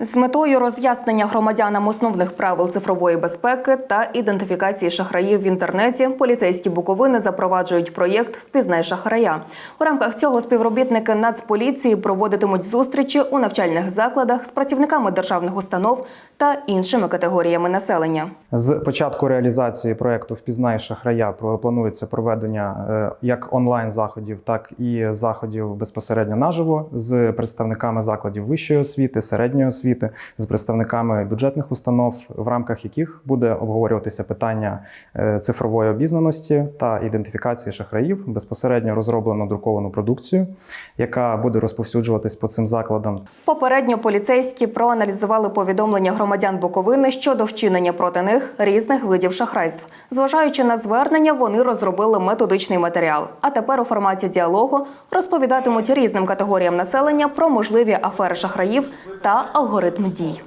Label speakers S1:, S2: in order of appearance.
S1: З метою роз'яснення громадянам основних правил цифрової безпеки та ідентифікації шахраїв в інтернеті поліцейські Буковини запроваджують проєкт Впізнай шахрая. У рамках цього співробітники Нацполіції проводитимуть зустрічі у навчальних закладах з працівниками державних установ та іншими категоріями населення.
S2: З початку реалізації проекту Впізнай шахрая планується проведення е, як онлайн заходів, так і заходів безпосередньо наживо з представниками закладів вищої освіти, середньої освіти, з представниками бюджетних установ, в рамках яких буде обговорюватися питання е, цифрової обізнаності та ідентифікації шахраїв, безпосередньо розроблено друковану продукцію, яка буде розповсюджуватись по цим закладам.
S1: Попередньо поліцейські проаналізували повідомлення громадян Буковини щодо вчинення проти них різних видів шахрайств. Зважаючи на звернення, вони розробили методичний матеріал. А тепер у форматі діалогу розповідатимуть різним категоріям населення про можливі афери шахраїв та алгоритм дій.